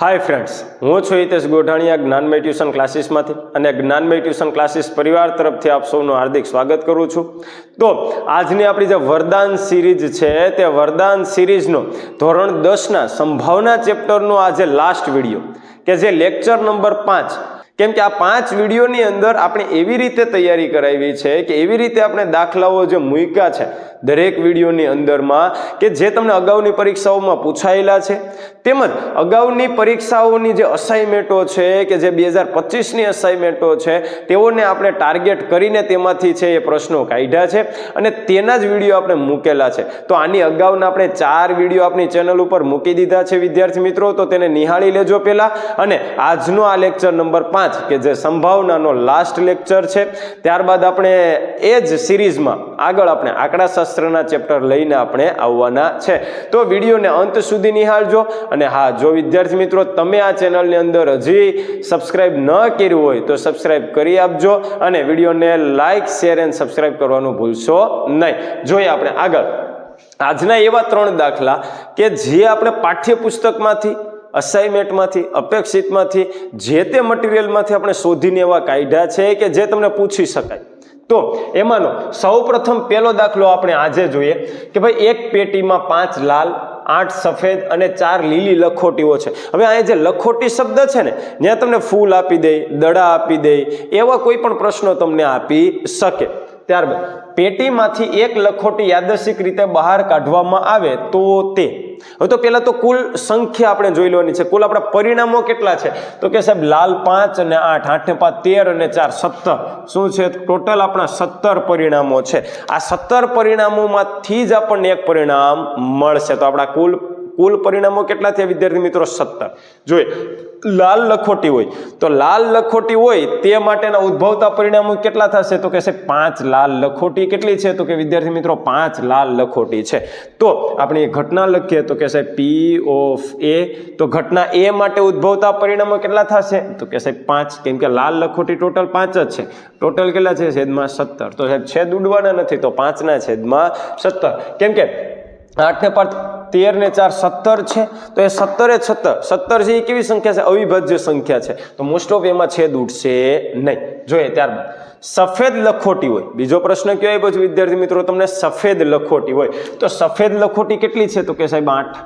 Hi friends હું છું Hitesh Godhaniya જ્ઞાનમય tuition ક્લાસીસમાંથી અને જ્ઞાનમય ટ્યુશન ક્લાસીસ પરિવાર તરફથી આપ સૌનું હાર્દિક સ્વાગત કરું છું. તો આજની આપણી જે વરદાન સિરીઝ છે તે વરદાન સિરીઝનો ધોરણ દસના સંભાવના ચેપ્ટરનો આજે લાસ્ટ વીડિયો કે જે લેક્ચર નંબર પાંચ કેમ કે આ પાંચ વિડીયોની અંદર આપણે એવી રીતે તૈયારી કરાવી છે કે એવી રીતે આપણે દાખલાઓ જે મૂક્યા છે દરેક વિડીયોની અંદરમાં કે જે તમને અગાઉની પરીક્ષાઓમાં પૂછાયેલા છે, તેમજ અગાઉની પરીક્ષાઓની જે અસાઇનમેન્ટો છે કે જે બે હજાર પચીસની અસાઇનમેન્ટો છે, તેઓને આપણે ટાર્ગેટ કરીને તેમાંથી છે એ પ્રશ્નો કાઢ્યા છે અને તેના જ વીડિયો આપણે મૂકેલા છે. તો આની અગાઉના આપણે ચાર વીડિયો આપણી ચેનલ ઉપર મૂકી દીધા છે વિદ્યાર્થી મિત્રો, તો તેને નિહાળી લેજો પહેલાં અને આજનો આ લેક્ચર નંબર પાંચ કે જે સંભાવનાનો લાસ્ટ લેક્ચર છે. ત્યારબાદ આપણે એ જ સિરીઝમાં આગળ આપણે આંકડાશાસ્ત્રના ચેપ્ટર લઈને આપણે આવવાના છે. તો વિડીયોને અંત સુધી નિહાળજો અને હા, જો વિદ્યાર્થી મિત્રો તમે આ ચેનલની અંદર હજી સબસ્ક્રાઈબ ન કર્યું હોય તો સબસ્ક્રાઈબ કરી આપજો અને વિડીયોને લાઇક શેર એન્ડ સબસ્ક્રાઈબ કરવાનું ભૂલશો નહીં. જોઈએ આપણે આગળ. આજના એવા ત્રણ દાખલા કે જે આપણે પાઠ્યપુસ્તકમાંથી અસાઇનમેન્ટમાંથી અપેક્ષિતમાંથી જે તે મટીરિયલમાંથી આપણે શોધીને એવા કાયદા છે કે જે તમને પૂછી શકાય. તો એમાંનો સૌપ્રથમ પહેલો દાખલો આપણે આજે જોઈએ કે ભાઈ એક પેટીમાં પાંચ લાલ, આઠ સફેદ અને ચાર લીલી લખોટીઓ છે. હવે અહીંયા જે લખોટી શબ્દ છે ને ત્યાં તમને ફૂલ આપી દે, દડા આપી દે, એવા કોઈ પણ પ્રશ્નો તમને આપી શકે. ત્યારબાદ પેટીમાંથી એક લખોટી યાદશિક રીતે બહાર કાઢવામાં આવે તો તે. હવે તો પહેલાં તો કુલ સંખ્યા આપણે જોઈ લેવાની છે. કુલ આપણા પરિણામો કેટલા છે? તો કે સાહેબ, લાલ પાંચ અને આઠ આઠ ને પાંચ તેર અને ચાર સત્તર. શું છે? ટોટલ આપણા સત્તર પરિણામો છે. આ સત્તર પરિણામોમાંથી જ આપણને એક પરિણામ મળશે. તો આપણા કુલ કુલ પરિણામો કેટલા થયા વિદ્યાર્થી મિત્રો? સત્તર. જોઈએ, લાલ લખોટી હોય. તો લાલ લખોટી હોય તે માટેના ઉદ્ભવતા પરિણામો કેટલા થશે? તો કે છે પાંચ લાલ લખોટી કેટલી છે? તો કે વિદ્યાર્થી મિત્રો, પાંચ લાલ લખોટી છે. તો આપણે ઘટના લખીએ તો કે છે પી ઓફ એ તો ઘટના એ માટે ઉદ્ભવતા પરિણામો કેટલા થશે? તો કે સાહેબ પાંચ. કેમ કે લાલ લખોટી ટોટલ પાંચ જ છે. ટોટલ કેટલા છે? છેદમાં સત્તર. તો સાહેબ, છેદ ઉડવાના નથી, તો પાંચના છેદમાં સત્તર. કેમ કે આઠને પાંચ તેર ને ચાર સત્તર છે. તો એ સત્તરે સત્તર સત્તર છે એ કેવી સંખ્યા છે? અવિભાજ્ય સંખ્યા છે. તો મોસ્ટ ઓફ એમાં છેદ ઉઠશે નહીં. જોઈએ ત્યારબાદ. સફેદ લખોટી હોય. બીજો પ્રશ્ન કયો આવ્યો છે વિદ્યાર્થી મિત્રો? તમને સફેદ લખોટી હોય. તો સફેદ લખોટી કેટલી છે? તો કે સાહેબ આઠ.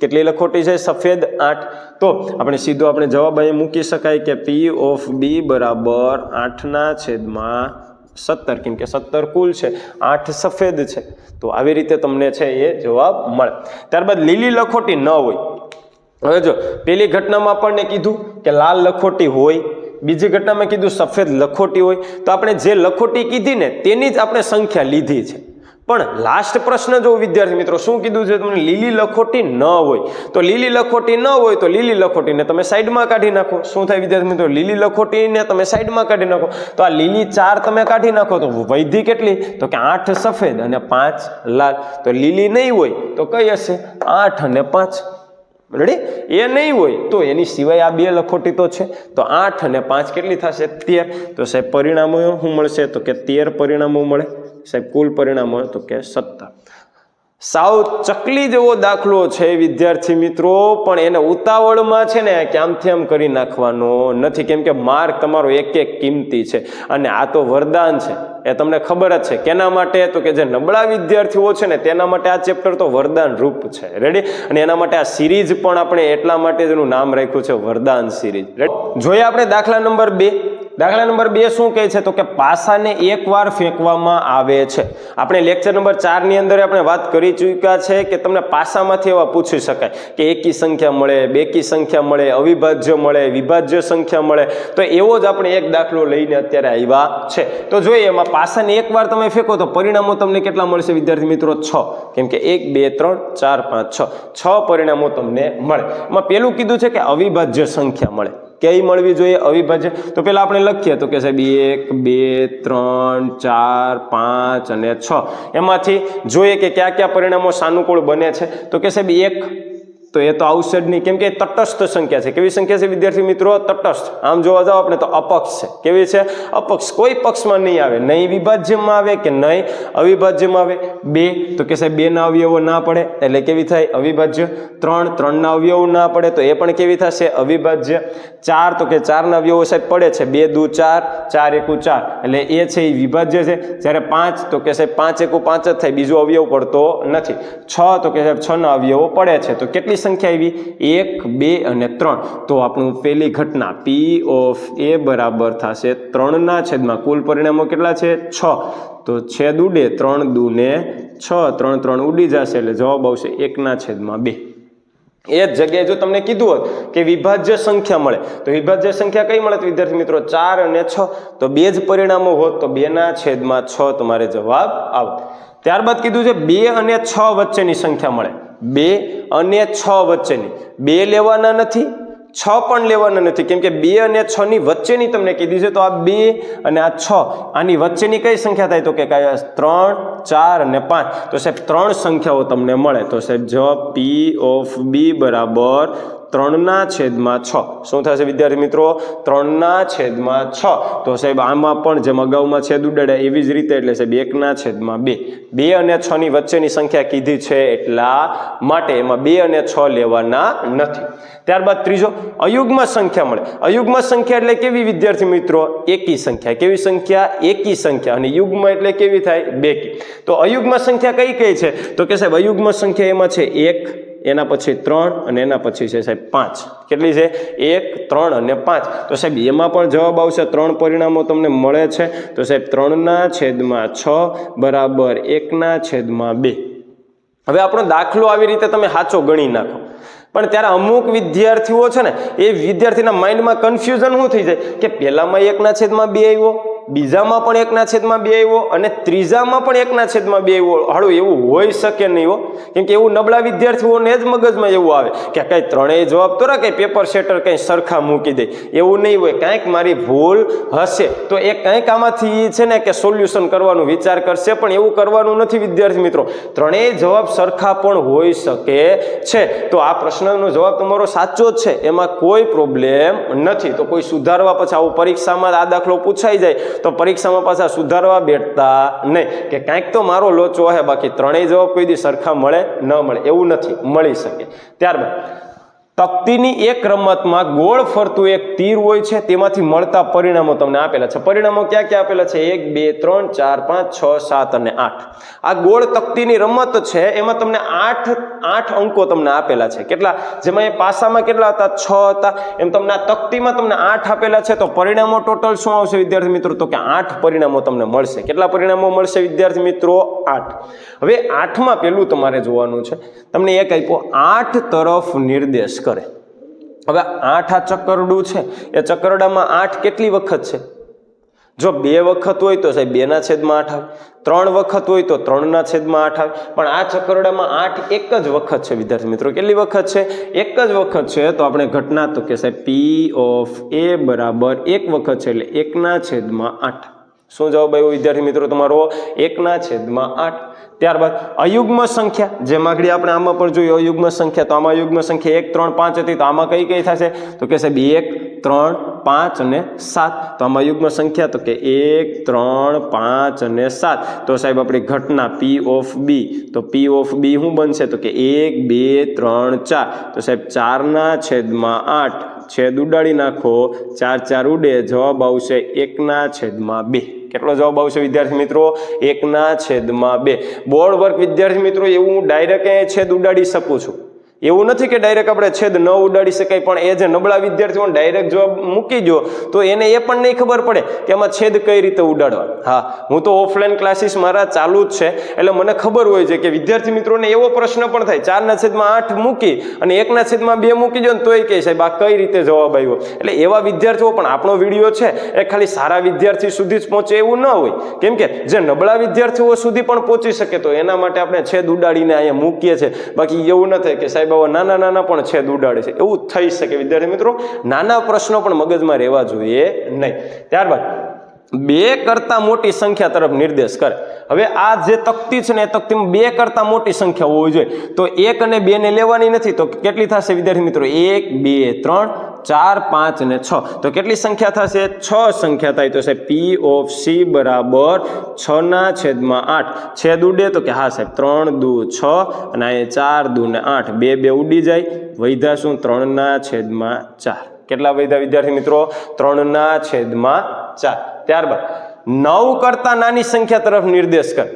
કેટલી લખોટી છે? સફેદ આઠ. તો આપણે સીધો આપણે જવાબ અહીં મૂકી શકાય કે પી ઓફ બી બરાબર આઠના છેદમાં સત્તર, કેમ કે સત્તર કુલ છે, આઠ સફેદ છે. તો આવી રીતે તમને છે એ જવાબ મળે. ત્યારબાદ લીલી લખોટી ન હોય. હવે જો, પેલી ઘટનામાં આપણને કીધું કે લાલ લખોટી હોય, બીજી ઘટનામાં કીધું સફેદ લખોટી હોય, તો આપણે જે લખોટી કીધી ને તેની જ આપણે સંખ્યા લીધી છે. પણ લાસ્ટ પ્રશ્ન જો વિદ્યાર્થી મિત્રો, શું કીધું છે તમને? લીલી લખોટી ન હોય. તો લીલી લખોટી ન હોય તો લીલી લખોટીને તમે સાઈડમાં કાઢી નાખો. શું થાય વિદ્યાર્થી મિત્રો? લીલી લખોટીને તમે સાઈડમાં કાઢી નાખો. તો આ લીલી ચાર તમે કાઢી નાખો તો વૈધી કેટલી? તો કે આઠ સફેદ અને પાંચ લાલ. તો લીલી નહીં હોય તો કઈ હશે? આઠ અને પાંચ. રેડી એ નહીં હોય તો એની સિવાય આ બે લખોટી તો છે. તો આઠ અને પાંચ કેટલી થશે? તેર. તો સાહેબ, પરિણામો શું મળશે? તો કે તેર પરિણામો મળે. સાહેબ, કુલ પરિણામો તો કે સત્તર સાવ ચકલી જેવો દાખલો છે, વિદ્યાર્થી મિત્રો, પણ એને ઉતાવળમાં છે ને કે આમથી આમ કરી નાખવાનો નથી. કેમ કે માર્ક તમારો એક એક કિંમતી છે. અને આ તો વરદાન છે. એ તમને ખબર જ છે. કેના માટે? તો કે જે નબળા વિદ્યાર્થીઓ છે ને, તેના માટે આ ચેપ્ટર તો વરદાન રૂપ છે. રેડી અને એના માટે આ સિરીઝ પણ આપણે એટલા માટે જ એનું નામ રાખ્યું છે, વરદાન સિરીઝ જોઈએ આપણે દાખલા નંબર બે. દાખલા નંબર બે શું કહે છે? તો કે પાસાને એકવાર ફેંકવામાં આવે છે. આપણે લેક્ચર નંબર ચારની અંદર આપણે વાત કરી ચૂક્યા છે કે તમને પાસામાંથી એવા પૂછી શકાય કે એકી સંખ્યા મળે, બેકી સંખ્યા મળે, અવિભાજ્ય મળે, વિભાજ્ય સંખ્યા મળે. તો એવો જ આપણે એક દાખલો લઈને અત્યારે આવ્યા છે. તો જોઈએ એમાં પાસાને એકવાર તમે ફેંકો તો પરિણામો તમને કેટલા મળશે વિદ્યાર્થી મિત્રો? છ. કેમ કે એક, બે, ત્રણ, ચાર, પાંચ, છ. છ પરિણામો તમને મળે. એમાં પેલું કીધું છે કે અવિભાજ્ય સંખ્યા મળે. કઈ મળવી જોઈએ અવિભાજ્ય તો પહેલાં આપણે લખીએ. તો કે સાહેબ, એક, બે, ત્રણ, ચાર, પાંચ અને છ. એમાંથી જોઈએ કે કયા કયા પરિણામો સાનુકૂળ બને છે. તો કે સાહેબ, એક તો એ તો નહીં કેમ કે તટસ્થ સંખ્યા છે. કેવી સંખ્યા છે વિદ્યાર્થી મિત્રો? તટસ્થ. આમ જોવા જાવ આપણે તો અપક્ષ છે. કેવી છે? અપક્ષ. કોઈ પક્ષમાં નહીં આવે. નહીં વિભાજ્યમાં આવે કે નહીં અવિભાજ્યમાં આવે? બે. તો કે સાહેબ, બેના અવયવો ના પડે એટલે કેવી થાય? અવિભાજ્ય. ત્રણ. ત્રણના અવયવો ના પડે તો એ પણ કેવી થશે? અવિભાજ્ય. ચાર. તો કે ચારના અવયવો સાહેબ પડે છે. બે દુ ચાર ચાર એકુ ચાર. એટલે એ છે એ વિભાજ્ય છે. જ્યારે પાંચ, તો કે સાહેબ, પાંચ એકુ પાંચ જ થાય. બીજો અવયવ પડતો નથી. છ, તો કે સાહેબ, છના અવયવો પડે છે. તો કેટલી સંખ્યા આવી? એક, બે અને ત્રણ. તો આપણું પહેલી ઘટના પી ઓફ એ બરાબર થશે ત્રણના છેદમાં કુલ પરિણામો કેટલા છે? છ. તો છેદ ઉડે ત્રણ દુ ને છ. ત્રણ ત્રણ ઉડી જશે એટલે જવાબ આવશે એકના છેદમાં બે. એ જ જગ્યાએ જો તમને કીધું હોત કે વિભાજ્ય સંખ્યા મળે, તો વિભાજ્ય સંખ્યા કઈ મળે? વિદ્યાર્થી મિત્રો, ચાર અને છ. તો બે જ પરિણામો હોત, તો બેના છેદમાં છ તમારે જવાબ આવત. ત્યારબાદ કીધું છે બે અને છ વચ્ચેની સંખ્યા મળે. બે અને છ વચ્ચેની. બે લેવાના નથી, છ પણ લેવાના નથી. કેમ કે બે અને છ ની વચ્ચેની તમને કીધી છે, તો આ બે અને આ છ, આની વચ્ચેની કઈ સંખ્યા થાય? તો કે ત્રણ, ચાર અને પાંચ. તો સાહેબ, ત્રણ સંખ્યાઓ તમને મળે. તો સાહેબ જ પી ઓફ બી બરાબર ત્રણના છેદમાં છ. શું થશે વિદ્યાર્થી મિત્રો? ત્રણના છેદમાં છ. તો સાહેબ, આમાં પણ જેમ અગાઉમાં છેદ ઉડાડ્યા એવી જ રીતે, એટલે સાહેબ, એકના છેદમાં બે. બે અને છની વચ્ચેની સંખ્યા કીધી છે એટલા માટે એમાં બે અને છ લેવાના નથી. ત્યારબાદ ત્રીજો, અયુગ્મ સંખ્યા મળે. અયુગ્મ સંખ્યા એટલે કેવી વિદ્યાર્થી મિત્રો? એકી સંખ્યા. કેવી સંખ્યા? એકી સંખ્યા. અને યુગ્મ એટલે કેવી થાય? બેકી. તો અયુગ્મ સંખ્યા કઈ કઈ છે? તો કે સાહેબ, અયુગ્મ સંખ્યા એમાં છે એક એના પછી ત્રણ અને એના પછી છે સાહેબ પાંચ. કેટલી છે? એક, ત્રણ અને પાંચ. તો સાહેબ એમાં પણ જવાબ આવશે. ત્રણ પરિણામો તમને મળે છે. તો સાહેબ ત્રણના છેદમાં છ બરાબર એકના છેદમાં બે. હવે આપણો દાખલો આવી રીતે તમે સાચો ગણી નાખો. પણ ત્યારે અમુક વિદ્યાર્થીઓ છે ને, એ વિદ્યાર્થીના માઇન્ડમાં કન્ફ્યુઝન શું થઈ જાય? કે પહેલામાં એકના છેદમાં બે આવ્યો બીજામાં પણ એકના છેદમાં બે આવ્યો અને ત્રીજામાં પણ એકના છેદમાં બે આવ્યો. હાડું એવું હોઈ શકે નહીં હો. કેમ કે એવું નબળા વિદ્યાર્થીઓને જ મગજમાં એવું આવે કે કંઈ ત્રણેય જવાબ તો કંઈ પેપર સેટર કંઈ સરખા મૂકી દે. એવું નહીં હોય. કાંઈક મારી ભૂલ હશે. તો એ કંઈક આમાંથી છે ને કે સોલ્યુશન કરવાનું વિચાર કરશે, પણ એવું કરવાનું નથી વિદ્યાર્થી મિત્રો. ત્રણેય જવાબ સરખા પણ હોઈ શકે છે. તો આ પ્રશ્નનો જવાબ તમારો સાચો જ છે. એમાં કોઈ પ્રોબ્લેમ નથી. તો કોઈ સુધારવા પછી આવું પરીક્ષામાં આ દાખલો પૂછાઈ જાય તો પરીક્ષામાં પાછા સુધારવા બેઠતા નહીં. કે કાંઈક તો મારો લોચો હે, બાકી ત્રણેય જવાબ કોઈ દી સરખા મળે, ન મળે, એવું નથી, મળી શકે. ત્યારબાદ તકતીની એક રમતમાં ગોળ ફરતું એક તીર હોય છે, તેમાંથી મળતા પરિણામો તમને આપેલા છે. પરિણામો ક્યાં ક્યાં આપેલા છે? એક, બે, ત્રણ, ચાર, પાંચ, છ, સાત અને આઠ. આ ગોળ તકતીની રમત છે, એમાં તમને આઠ આઠ અંકો તમને આપેલા છે. કેટલા? જેમાં એ પાસામાં કેટલા હતા? છ હતા. એમ તમને આ તકતીમાં તમને આઠ આપેલા છે, તો પરિણામો ટોટલ શું આવશે વિદ્યાર્થી મિત્રો? તો કે આઠ પરિણામો તમને મળશે. કેટલા પરિણામો મળશે વિદ્યાર્થી મિત્રો? આઠ. હવે આઠમાં પેલું તમારે જોવાનું છે. તમને એક આપ્યો, આઠ તરફ નિર્દેશ કરે હવે આઠ આ ચક્કરડું છે. એ ચક્કરડામાં આઠ કેટલી વખત છે? જો બે વખત હોય તો સાહેબ, બેના છેદમાં આઠ આવે. ત્રણ વખત હોય તો ત્રણના છેદમાં આઠ આવે. પણ આ ચક્કરડામાં આઠ એક જ વખત છે, વિદ્યાર્થી મિત્રો. કેટલી વખત છે? એક જ વખત છે. તો આપણે ઘટના તો કે સાહેબ પી ઓફ એ બરાબર એક વખત છે એટલે એકના છેદમાં આઠ. શું જવાબ આવ્યો વિદ્યાર્થી મિત્રો તમારો? એકના છેદમાં આઠ. ત્યારબાદ અયુગ્મ સંખ્યા. જે માગડી આપણે આમાં પણ જોયું અયુગ્મ સંખ્યા. તો આમાં યુગ્મ સંખ્યા એક, ત્રણ, પાંચ હતી. તો આમાં કઈ કઈ થશે? તો કે સાહેબ એક, ત્રણ, પાંચ અને સાત. તો આમાં યુગ્મ સંખ્યા તો કે એક, ત્રણ, પાંચ અને સાત. તો સાહેબ આપણી ઘટના પી ઓફ બી તો પી ઓફ બી શું બનશે? તો કે એક, બે, ત્રણ, ચાર. તો સાહેબ ચારના છેદમાં આઠ. છેદ ઉડાડી નાખો. ચાર ચાર ઉડે. જવાબ આવશે એકના છેદમાં બે. કેટલો જવાબ આવશે વિદ્યાર્થી મિત્રો? એકના છેદમાં બે. બોર્ડ વર્ક વિદ્યાર્થી મિત્રો, એવું હું ડાયરેક્ટ છેદ ઉડાડી શકું છું. એવું નથી કે ડાયરેક્ટ આપણે છેદ ન ઉડાડી શકાય, પણ એ જે નબળા વિદ્યાર્થીઓને ડાયરેક્ટ જવાબ મૂકી દો તો એને એ પણ નહીં ખબર પડે કે આમાં છેદ કઈ રીતે ઉડાડવા. હા, હું તો ઓફલાઈન ક્લાસીસ મારા ચાલુ જ છે, એટલે મને ખબર હોય છે કે વિદ્યાર્થી મિત્રોને એવો પ્રશ્ન પણ થાય, ચારના છેદમાં આઠ મૂકી અને એકના છેદમાં બે મૂકી દો ને તોય કહે સાહેબ, આ કઈ રીતે જવાબ આવ્યો? એટલે એવા વિદ્યાર્થીઓ પણ આપણો વીડિયો છે, એ ખાલી સારા વિદ્યાર્થી સુધી જ પહોંચે એવું ન હોય. કેમ કે જે નબળા વિદ્યાર્થીઓ સુધી પણ પહોંચી શકે, તો એના માટે આપણે છેદ ઉડાડીને અહીંયા મૂકીએ છીએ. બાકી એવું ન થાય કે સાહેબ આવા નાના નાના પણ છેદ ઉડાડે છે. એવું થઈ શકે. વિદ્યાર્થી મિત્રો, નાના પ્રશ્નો પણ મગજમાં રહેવા જોઈએ નહીં. ત્યારબાદ, બે કરતા મોટી સંખ્યા તરફ નિર્દેશ કરે. હવે આ જે તકતી છે ને એ તકતીમાં બે કરતા મોટી સંખ્યા હોવી જોઈએ. તો એક અને બે ને લેવાની નથી. તો કેટલી થશે વિદ્યાર્થી મિત્રો? એક, બે, ત્રણ. ચાર, પાંચ ને છ. તો કેટલી સંખ્યા થશે? છ સંખ્યા થાય તો સાહેબ પી ઓફ સી બરાબર છ ના છેદમાં આઠ. છેદ ઉડે તો કે હા સાહેબ, ત્રણ દુ છ અને અહીંયા ચાર દુ ને આઠ. બે બે ઉડી જાય. વૈધા શું? ત્રણના છેદમાં ચાર. કેટલા વૈધા વિદ્યાર્થી મિત્રો? ત્રણના છેદમાં ચાર. ત્યારબાદ નવ કરતા નાની સંખ્યા તરફ નિર્દેશ કર.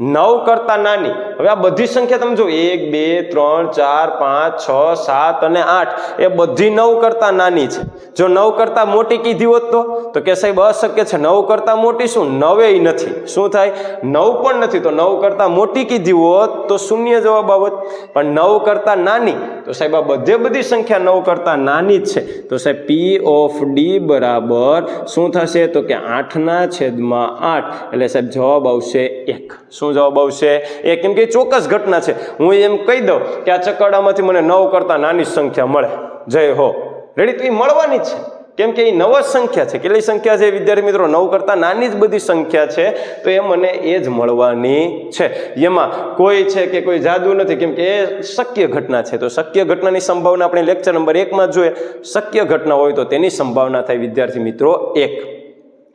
નવ કરતા નાની. હવે આ બધી સંખ્યા તમે જો એક, બે, ત્રણ, ચાર, પાંચ, છ, સાત અને આઠ. એ બધી નવ કરતા નાની છે. જો નવ કરતા મોટી કીધી હોત તો? તો કે સાહેબ અશક્ય છે. નવ કરતા મોટી શું? નવે નથી. શું થાય? નવ પણ નથી. તો નવ કરતા મોટી કીધી હોત તો શૂન્ય જવાબ આવત. પણ નવ કરતા નાની તો સાહેબ, આ બધે બધી સંખ્યા નવ કરતાં નાની જ છે. તો સાહેબ પી ઓફ ડી બરાબર શું થશે? તો કે આઠના છેદમાં આઠ. એટલે સાહેબ, જવાબ આવશે એક. શું જવાબ આવશે? એ કેમ કે ચોક્કસ ઘટના છે. હું એમ કહી દઉં કે આ ચકરડામાંથી મને નવ કરતાં નાની સંખ્યા મળે. જય હો. રેડી તો એ મળવાની જ છે. કેમ કે એ નવ જ સંખ્યા છે. કેટલી સંખ્યા છે વિદ્યાર્થી મિત્રો? નવ કરતાં નાની જ બધી સંખ્યા છે. તો એ મને એ જ મળવાની છે. એમાં કોઈ છે કે કોઈ જાદુ નથી. કેમ કે એ શક્ય ઘટના છે. તો શક્ય ઘટનાની સંભાવના આપણે લેક્ચર નંબર એકમાં જોઈએ. શક્ય ઘટના હોય તો તેની સંભાવના થાય વિદ્યાર્થી મિત્રો એક.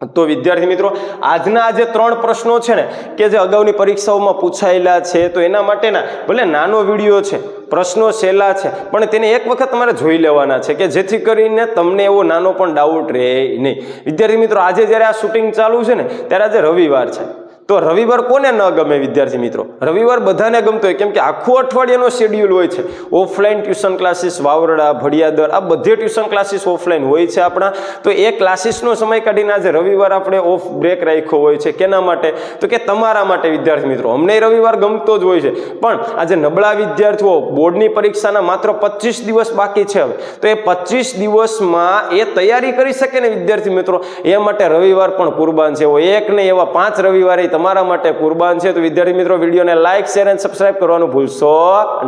તો વિદ્યાર્થી મિત્રો, આજના આ જે ત્રણ પ્રશ્નો છે ને, કે જે અગાઉની પરીક્ષાઓમાં પૂછાયેલા છે, તો એના માટેના ભલે નાનો વીડિયો છે, પ્રશ્નો સહેલા છે, પણ તેને એક વખત તમારે જોઈ લેવાના છે, કે જેથી કરીને તમને એવો નાનો પણ ડાઉટ રહે નહીં. વિદ્યાર્થી મિત્રો, આજે જ્યારે આ શૂટિંગ ચાલુ છે ને, ત્યારે આજે રવિવાર છે. તો રવિવાર કોને ન ગમે વિદ્યાર્થી મિત્રો? રવિવાર બધાને ગમતો હોય. કેમ કે આખું અઠવાડિયાનો શેડ્યુલ હોય છે. Offline tuition classes Vavarda, Bhadiyadar, આ બધે ટ્યુશન ક્લાસીસ ઓફલાઈન હોય છે આપણા. તો એ ક્લાસીસનો સમય કાઢીને આજે રવિવાર આપણે ઓફ બ્રેક રાખ્યો હોય છે. કેના માટે? તો કે તમારા માટે, વિદ્યાર્થી મિત્રો. અમને રવિવાર ગમતો જ હોય છે. પણ આજે નબળા વિદ્યાર્થીઓ, બોર્ડની પરીક્ષાના માત્ર પચીસ દિવસ બાકી છે હવે. તો એ પચીસ દિવસમાં એ તૈયારી કરી શકે ને વિદ્યાર્થી મિત્રો? એ માટે રવિવાર પણ કુરબાન છે. એક ને એવા પાંચ રવિવારે તમારા માટે કુરબાન છે, તો વિદ્યાર્થી મિત્રો, વિડીયોને લાઇક શેર અને સબસ્ક્રાઇબ કરવાનું ભૂલશો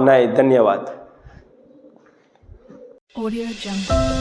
નહીં ધન્યવાદ ઓડિયો Jungle.